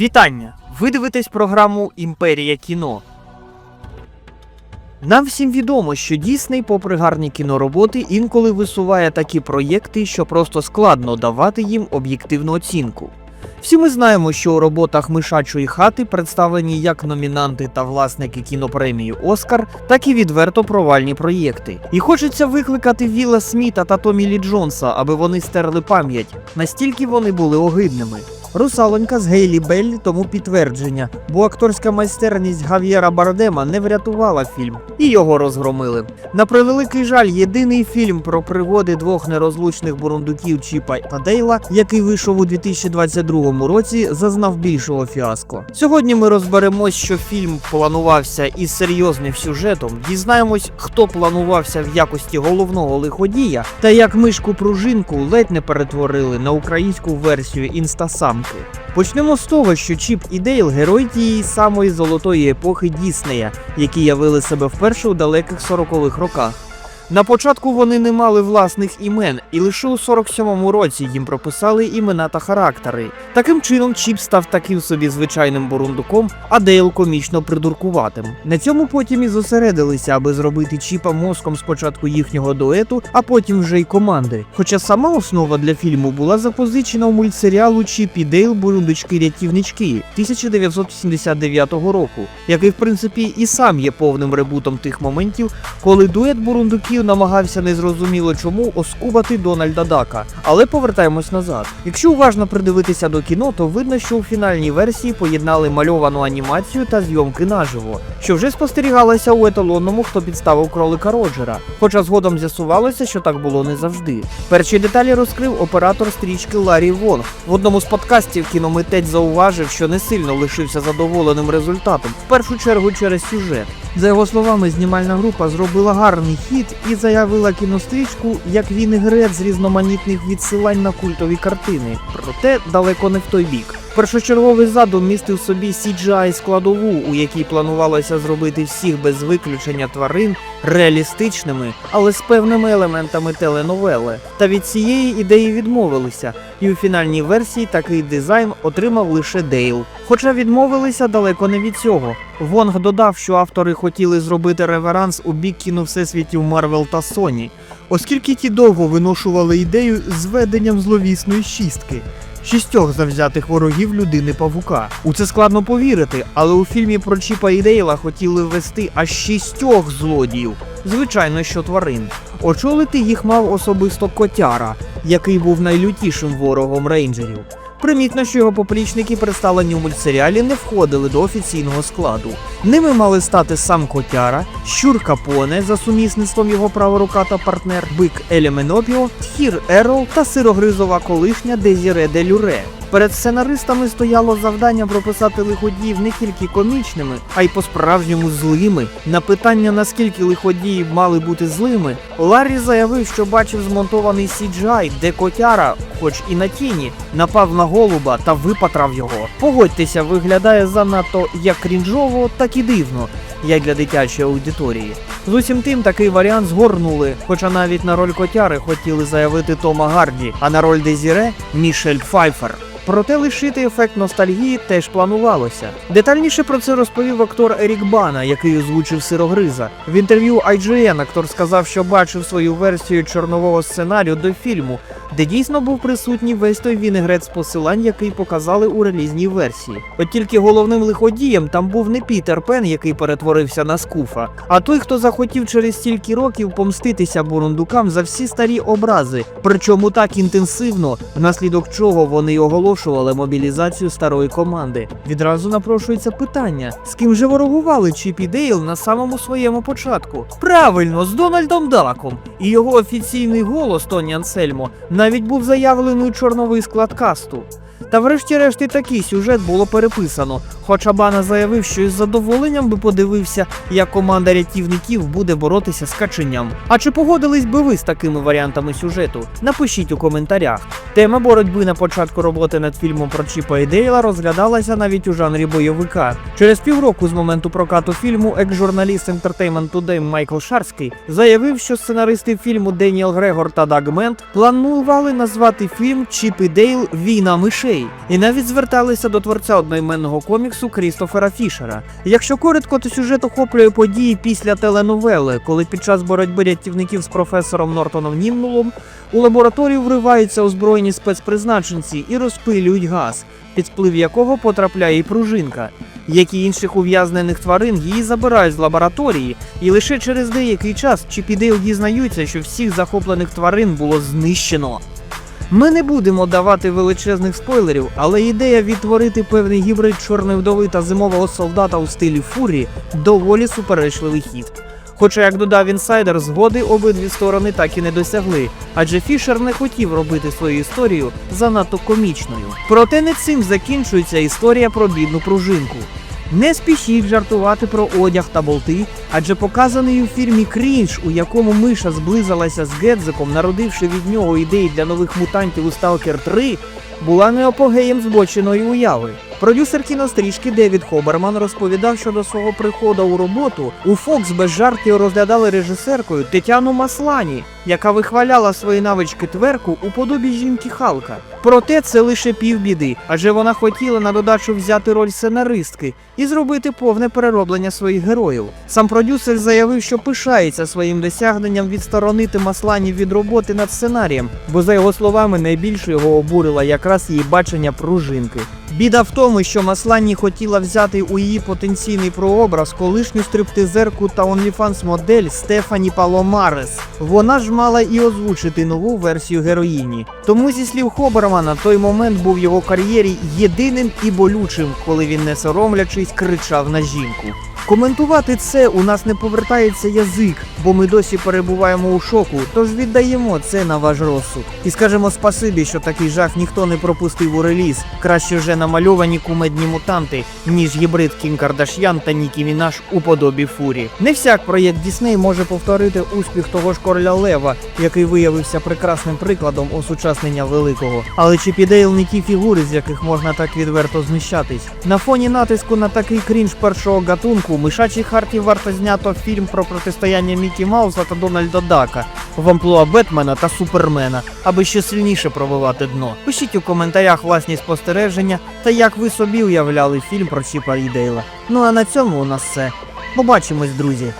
Вітання! Ви дивитесь програму Імперія кіно. Нам всім відомо, що Дісней, попри гарні кінороботи, інколи висуває такі проєкти, що просто складно давати їм об'єктивну оцінку. Всі ми знаємо, що у роботах мишачої хати представлені як номінанти та власники кінопремії Оскар, так і відверто провальні проєкти. І хочеться викликати Вілла Сміта та Томі Лі Джонса, аби вони стерли пам'ять, настільки вони були огидними. Русалонька з Гейлі Беллі тому підтвердження, бо акторська майстерність Гав'єра Бардема не врятувала фільм, і його розгромили. На превеликий жаль, єдиний фільм про пригоди двох нерозлучних бурундуків Чіпа та Дейла, який вийшов у 2022 році, зазнав більшого фіаско. Сьогодні ми розберемось, що фільм планувався із серйозним сюжетом, дізнаємось, хто планувався в якості головного лиходія, та як мишку пружинку ледь не перетворили на українську версію інстасамки. Почнемо з того, що Чіп і Дейл герої тієї самої золотої епохи Діснея, які явили себе вперше у далеких 40-х роках. На початку вони не мали власних імен, і лише у 47-му році їм прописали імена та характери. Таким чином, Чіп став таким собі звичайним бурундуком, а Дейл комічно придуркуватим. На цьому потім і зосередилися, аби зробити Чіпа мозком спочатку їхнього дуету, а потім вже й команди. Хоча сама основа для фільму була запозичена у мультсеріалу Чіп і Дейл Бурундучки-рятівнички 1989 року, який в принципі і сам є повним ребутом тих моментів, коли дует бурундуків намагався незрозуміло чому оскубати Дональда Дака. Але повертаємось назад. Якщо уважно придивитися до кіно, то видно, що у фінальній версії поєднали мальовану анімацію та зйомки наживо, що вже спостерігалося у еталонному, хто підставив кролика Роджера. Хоча згодом з'ясувалося, що так було не завжди. Перші деталі розкрив оператор стрічки Ларі Вонг. В одному з подкастів кіномитець зауважив, що не сильно лишився задоволеним результатом, в першу чергу через сюжет. За його словами, знімальна група зробила гарний хід і заявила кінострічку як він грець з різноманітних відсилань на культові картини, проте далеко не в той бік. Першочерговий задум містив собі CGI складову, у якій планувалося зробити всіх без виключення тварин реалістичними, але з певними елементами теленовели. Та від цієї ідеї відмовилися, і у фінальній версії такий дизайн отримав лише Дейл. Хоча відмовилися далеко не від цього. Вонг додав, що автори хотіли зробити реверанс у бік кіно всесвітів Марвел та Sony, оскільки ті довго виношували ідею з веденням зловісної шістки. Шістьох завзятих ворогів людини павука. У це складно повірити, але у фільмі про Чіпа і Дейла хотіли ввести аж шістьох злодіїв. Звичайно, що тварин. Очолити їх мав особисто котяра, який був найлютішим ворогом рейнджерів. Примітно, що його поплічники, представлені у мультсеріалі, не входили до офіційного складу. Ними мали стати сам Котяра, Щур Капоне за сумісництвом його права рука та партнер, бик Еліменопіо, Тхір Ерол та сирогризова колишня Дезіре де Люре. Перед сценаристами стояло завдання прописати лиходіїв не тільки комічними, а й по-справжньому злими. На питання, наскільки лиходії мали бути злими, Ларрі заявив, що бачив змонтований CGI, де котяра, хоч і на тіні, напав на голуба та випатрав його. Погодьтеся, виглядає занадто як крінжово, так і дивно, як для дитячої аудиторії. З усім тим такий варіант згорнули, хоча навіть на роль котяри хотіли заявити Тома Гарді, а на роль Дезіре Мішель Пфайфер. Проте лишити ефект ностальгії теж планувалося. Детальніше про це розповів актор Ерік Бана, який озвучив сирогриза. В інтерв'ю IGN актор сказав, що бачив свою версію чорнового сценарію до фільму, де дійсно був присутній весь той вінегрет посилань, який показали у релізній версії. От тільки головним лиходієм там був не Пітер Пен, який перетворився на скуфа, а той, хто захотів через стільки років помститися бурундукам за всі старі образи, причому так інтенсивно, внаслідок чого вони й оголошували мобілізацію старої команди. Відразу напрошується питання: з ким же ворогували Чіп і Дейл на самому своєму початку? Правильно, з Дональдом Даком. І його офіційний голос Тоні Ансельмо навіть був заявлений у чорновий склад касту. Та врешті-решт і такий сюжет було переписано. Хоча Бана заявив, що із задоволенням би подивився, як команда рятівників буде боротися з каченням. А чи погодились би ви з такими варіантами сюжету? Напишіть у коментарях. Тема боротьби на початку роботи над фільмом про Чіпа і Дейла розглядалася навіть у жанрі бойовика. Через півроку з моменту прокату фільму екс-журналіст Entertainment Today Майкл Шарський заявив, що сценаристи фільму Деніел Грегор та Даг Мент планували назвати фільм Чіп і Дейл Війна мишей. Ідеї, і навіть зверталися до творця одноіменного коміксу Крістофера Фішера. Якщо коротко, то сюжет охоплює події після теленовели, коли під час боротьби рятівників з професором Нортоном Німнулом у лабораторію вриваються озброєні спецпризначенці і розпилюють газ, під вплив якого потрапляє і пружинка. Як і інших ув'язнених тварин, її забирають з лабораторії, і лише через деякий час Чіп і Дейл дізнаються, що всіх захоплених тварин було знищено. Ми не будемо давати величезних спойлерів, але ідея відтворити певний гібрид чорної вдови та зимового солдата у стилі фурі доволі суперечливий хід. Хоча, як додав інсайдер, згоди обидві сторони так і не досягли, адже Фішер не хотів робити свою історію занадто комічною. Проте не цим закінчується історія про бідну пружинку. Не спішіть жартувати про одяг та болти, адже показаний у фільмі Крінж, у якому миша зблизилася з Гедзиком, народивши від нього ідеї для нових мутантів у Сталкер 3, була не апогеєм збоченої уяви. Продюсер кінострічки Девід Хоберман розповідав, що до свого приходу у роботу у Фокс без жартів розглядали режисеркою Тетяну Маслані, яка вихваляла свої навички тверку у подобі жінки Халка. Проте це лише півбіди, адже вона хотіла на додачу взяти роль сценаристки і зробити повне перероблення своїх героїв. Сам продюсер заявив, що пишається своїм досягненням відсторонити Маслані від роботи над сценарієм, бо за його словами найбільше його обурило якраз її бачення пружинки. Біда в тому, що Маслані хотіла взяти у її потенційний прообраз колишню стриптизерку та онліфанс модель Стефані Паломарес. Вона ж мала і озвучити нову версію героїні. Тому, зі слів Хобермана, той момент був його кар'єрі єдиним і болючим, коли він, не соромлячись, кричав на жінку. Коментувати це у нас не повертається язик, бо ми досі перебуваємо у шоку, тож віддаємо це на ваш розсуд. І скажемо спасибі, що такий жах ніхто не пропустив у реліз. Краще вже намальовані кумедні мутанти, ніж гібрид Кім Кардаш'ян та Нікі Мінаш у подобі фурі. Не всяк проєкт Дісней може повторити успіх того ж короля Лева, який виявився прекрасним прикладом осучаснення великого. Але чи підейл не ті фігури, з яких можна так відверто знущатись? На фоні натиску на такий крінж першого гатунку у мишачій харті варто знято фільм про протистояння Мікі Мауса та Дональда Дака в амплуа Бетмена та Супермена, аби ще сильніше пробивати дно. Пишіть у коментарях власні спостереження та як ви собі уявляли фільм про Чіпа і Дейла. Ну а на цьому у нас все. Побачимось, друзі.